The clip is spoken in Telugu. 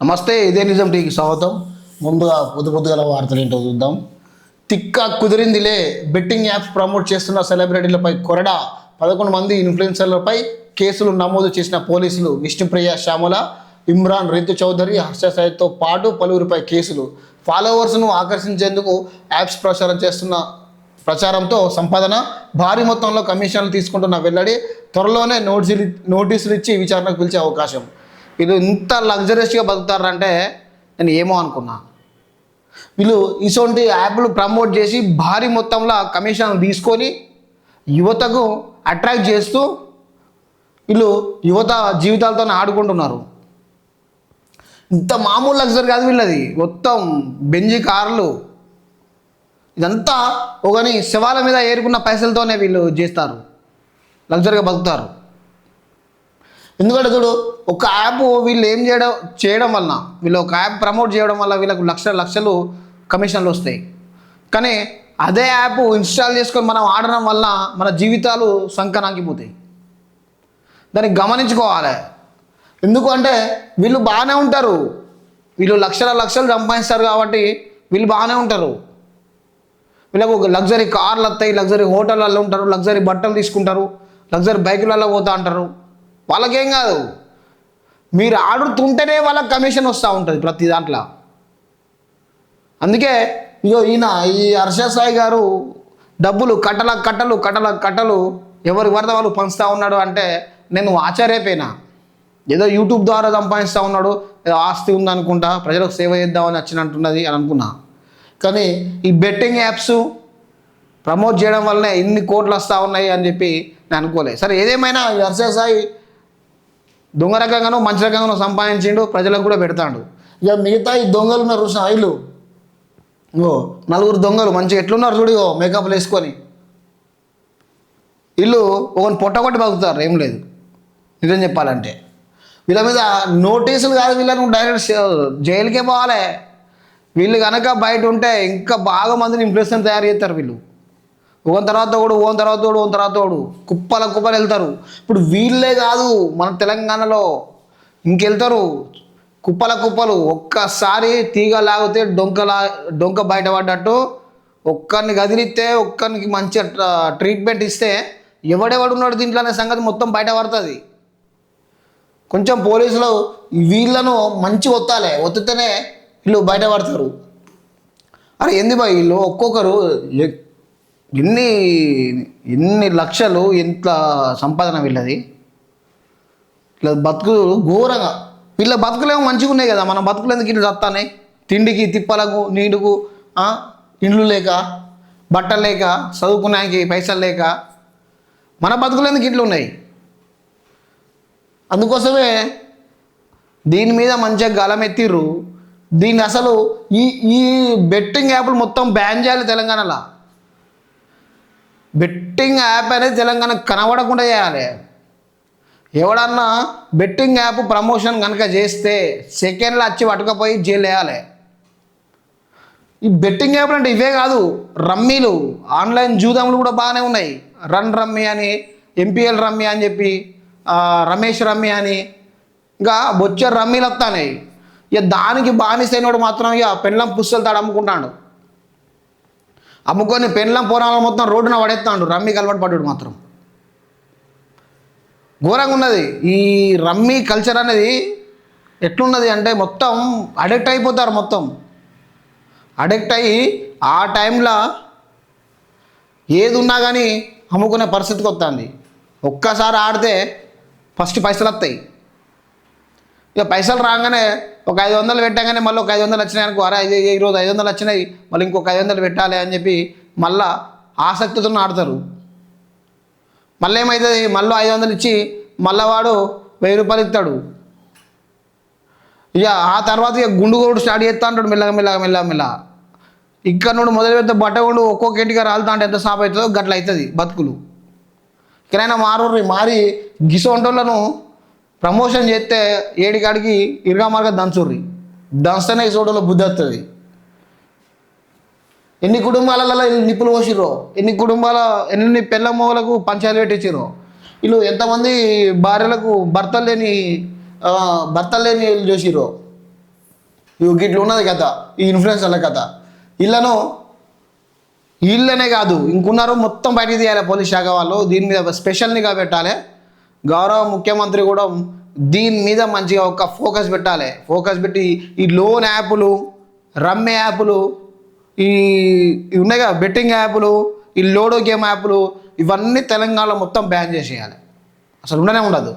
నమస్తే ఇదే నిజం టీకి స్వాగతం. ముందుగా పొద్దు పొద్దుగల వార్తలు ఏంటో చూద్దాం. తిక్క కుదిరిందిలే. బెట్టింగ్ యాప్స్ ప్రమోట్ చేస్తున్న సెలబ్రిటీలపై కొరడా. పదకొండు మంది ఇన్ఫ్లుయెన్సర్లపై కేసులు నమోదు చేసిన పోలీసులు విష్ణుప్రియ శ్యామల ఇమ్రాన్ రితు చౌదరి హర్ష సైద్తో పాటు పలువురిపై కేసులు. ఫాలోవర్స్ను ఆకర్షించేందుకు యాప్స్ ప్రచారం చేస్తున్న ప్రచారంతో సంపాదన భారీ మొత్తంలో కమిషన్లు తీసుకుంటున్న వెల్లడి త్వరలోనే నోటీసులు నోటీసులు ఇచ్చి విచారణకు పిలిచే అవకాశం. వీళ్ళు ఇంత లగ్జరియస్గా బతుకుతారంటే నేను ఏమో అనుకున్నా. వీళ్ళు ఇటువంటి యాప్లు ప్రమోట్ చేసి భారీ మొత్తంలో కమిషన్ తీసుకొని యువతకు అట్రాక్ట్ చేస్తూ వీళ్ళు యువత జీవితాలతో ఆడుకుంటున్నారు. ఇంత మామూలు లగ్జరీ కాదు వీళ్ళది. మొత్తం బెంజి కార్లు. ఇదంతా ఒకని శవాల మీద ఏరుకున్న పైసలతోనే వీళ్ళు చేస్తారు. లగ్జరీగా బతుకుతారు. ఎందుకంటే చూడు ఒక యాప్ వీళ్ళు ఏం చేయడం చేయడం వలన వీళ్ళు ఒక యాప్ ప్రమోట్ చేయడం వల్ల వీళ్ళకు లక్షల లక్షలు కమిషన్లు వస్తాయి. కానీ అదే యాప్ ఇన్స్టాల్ చేసుకొని మనం ఆడడం వల్ల మన జీవితాలు సంకనాకిపోతాయి దాన్ని గమనించుకోవాలి. ఎందుకు అంటే వీళ్ళు బాగానే ఉంటారు. వీళ్ళు లక్షల లక్షలు సంపాదిస్తారు కాబట్టి వీళ్ళు బాగానే ఉంటారు. వీళ్ళకు ఒక లగ్జరీ కార్లు వస్తాయి లగ్జరీ హోటళ్ళల్లో ఉంటారు లగ్జరీ బట్టలు తీసుకుంటారు లగ్జరీ బైకులలో పోతా అంటారు. వాళ్ళకేం కాదు. మీరు ఆడుతుంటేనే వాళ్ళకి కమిషన్ వస్తూ ఉంటుంది ప్రతి దాంట్లో. అందుకే ఇగో ఈయన ఈ హర్ష సాయి గారు డబ్బులు కట్టల కట్టలు కట్టల కట్టలు ఎవరి వరద వాళ్ళు పంచుతూ ఉన్నాడు అంటే నేను ఆశ్చర్యపోయినా. ఏదో యూట్యూబ్ ద్వారా సంపాదిస్తూ ఉన్నాడు ఏదో ఆస్తి ఉందనుకుంటా ప్రజలకు సేవ చేద్దామని వచ్చినట్టున్నది అని అనుకున్నా. కానీ ఈ బెట్టింగ్ యాప్స్ ప్రమోట్ చేయడం వల్లనే ఇన్ని కోట్లు వస్తూ ఉన్నాయి అని చెప్పి నేను అనుకోలేదు సరే ఏదేమైనా హర్ష సాయి దొంగ రకంగానో మంచి రకంగానో సంపాదించిండు ప్రజలకు కూడా పెడతాడు. ఇక మిగతా ఈ దొంగలు ఉన్నారు చూసిన వీళ్ళు ఓ నలుగురు దొంగలు మంచిగా ఎట్లున్నారు చూడు మేకప్లు వేసుకొని. వీళ్ళు ఒకని పొట్టగొట్టి బతుకుతారు ఏం లేదు. నిజం చెప్పాలంటే. వీళ్ళ మీద నోటీసులు కాదు వీళ్ళని డైరెక్ట్ జైలుకే పోవాలి. వీళ్ళు కనుక బయట ఉంటే ఇంకా బాగా మందిని ఇన్ఫ్లుయెన్సర్ తయారు చేస్తారు వీళ్ళు. ఓన్ తర్వాత ఒకడు ఓన్ తర్వాత ఒకడు ఓన్ తర్వాత ఒకడు కుప్పల కుప్పలు వెళ్తారు. ఇప్పుడు వీళ్ళే కాదు మన తెలంగాణలో. ఇంకెళ్తారు. కుప్పల కుప్పలు. ఒక్కసారి తీగ లాగితే డొంక లా డొంక బయటపడ్డట్టు ఒక్కరిని కదిలిస్తే ఒక్కరికి మంచి ట్రీట్మెంట్ ఇస్తే ఎవడెవడు ఉన్నాడు దీంట్లో అనే సంగతి మొత్తం బయట పడుతుంది. కొంచెం పోలీసులు వీళ్ళను మంచి ఒత్తాలి. ఒత్తితేనే వీళ్ళు బయటపడతారు అరే ఏంది వీళ్ళు? ఒక్కొక్కరు ఎన్ని ఎన్ని లక్షలు ఎంత సంపాదన వీళ్ళది. ఇట్లా బతుకులు ఘోరంగా. వీళ్ళ బతుకులేమో మంచిగా ఉన్నాయి కదా. మన బతుకులు ఎందుకు ఇట్లా చస్తాయి తిండికి తిప్పలకు నీడుకు ఇండ్లు లేక బట్టలు లేక చదువుకున్నానికి పైసలు లేక. మన బతుకులు ఎందుకు ఇట్లు ఉన్నాయి? అందుకోసమే దీని మీద మంచిగా గలం ఎత్తిర్రు. దీన్ని అసలు ఈ ఈ బెట్టింగ్ యాప్లు మొత్తం బ్యాన్ చేయాలి తెలంగాణలో. బెట్టింగ్ యాప్ అనేది తెలంగాణ కనబడకుండా చేయాలి. ఎవడన్నా బెట్టింగ్ యాప్ ప్రమోషన్ కనుక చేస్తే సెకండ్లో వచ్చి పట్టుకపోయి జైలు వేయాలి. ఈ బెట్టింగ్ యాప్లు అంటే ఇవే కాదు రమ్మీలు. ఆన్లైన్ జూదములు కూడా బాగానే ఉన్నాయి. రన్ రమ్మీ అని ఎంపీఎల్ రమ్మీ అని చెప్పి రమేష్ రమ్మీ అని. ఇంకా బొచ్చర్ రమ్మీలు వస్తాయి ఇక దానికి బానిసైనోడు మాత్రం ఇక పెళ్ళం పుస్తలు తాడు అమ్ముకుంటాడు. అమ్ముకొని పెండ్లం పోరాలు మొత్తం రోడ్డున పడేస్తాడు రమ్మీ కలవాటు పడ్డాడు మాత్రం. ఘోరంగా ఉన్నది. ఈ రమ్మీ కల్చర్ అనేది ఎట్లున్నది అంటే మొత్తం అడిక్ట్ అయిపోతారు మొత్తం. అడిక్ట్ అయ్యి ఆ టైంలో ఏది ఉన్నా కానీ అమ్ముకునే పరిస్థితికి వస్తుంది ఒక్కసారి ఆడితే ఫస్ట్ పైసలు వస్తాయి ఇక పైసలు రాగానే ఒక ఐదు వందలు పెట్టగానే మళ్ళీ ఒక ఐదు వందలు వచ్చినాయి అనుకో అరే ఈరోజు ఐదు వందలు వచ్చినాయి మళ్ళీ ఇంకొక ఐదు వందలు పెట్టాలి అని చెప్పి మళ్ళా ఆసక్తితో ఆడతారు. మళ్ళీ ఏమవుతుంది మళ్ళీ ఐదు వందలు ఇచ్చి మళ్ళీ వాడు వెయ్యి రూపాయలు ఇస్తాడు. ఇక ఆ తర్వాత ఇక గుండు కొడు స్టార్ట్ చేస్తా అంటాడు మెల్లగా మెల్లగా మెల్లగా మెల్లగా. ఇక్కడ నుండి మొదలు పెడితే బట్ట గుండు ఒక్కొక్క ఇంటిగా రాలుతా అంటే ఎంత సాప్ అవుతుందో గట్ల అవుతుంది బతుకులు. ఇక్కడైనా మారు మారి గిసోంటోళ్ళను ప్రమోషన్ చేస్తే ఏడికాడికి ఇరుగా మార్గ దంచుర్రి. దంచనే ఇసోటోళ్ళ బుద్ధి వస్తుంది ఎన్ని కుటుంబాలలో నిప్పులు పోసిర్రో? ఎన్ని కుటుంబాల ఎన్ని పెళ్ళ మొగలకు పంచాయలు పెట్టించిర్రో? వీళ్ళు ఎంతమంది భార్యలకు భర్తలు లేని భర్త భర్తలు లేని వీళ్ళు చూసిర్రో? ఇవి గిట్లు ఉన్నది కథ ఈ ఇన్ఫ్లుయెన్సర్ల కథ. వీళ్ళను వీళ్ళనే కాదు ఇంకున్నారు మొత్తం బయటికి తీయాలి పోలీస్ శాఖ వాళ్ళు దీని మీద స్పెషల్ నిఘా పెట్టాలి గౌరవ ముఖ్యమంత్రి కూడా దీని మీద మంచిగా ఒక ఫోకస్ పెట్టాలి. ఫోకస్ పెట్టి ఈ లోన్ యాప్లు రమ్మే యాప్లు ఈ ఇవి ఉన్నాయి కదా బెట్టింగ్ యాప్లు ఈ లోడో గేమ్ యాప్లు ఇవన్నీ తెలంగాణలో మొత్తం బ్యాన్ చేసేయాలి. అసలు ఉండనే ఉండదు.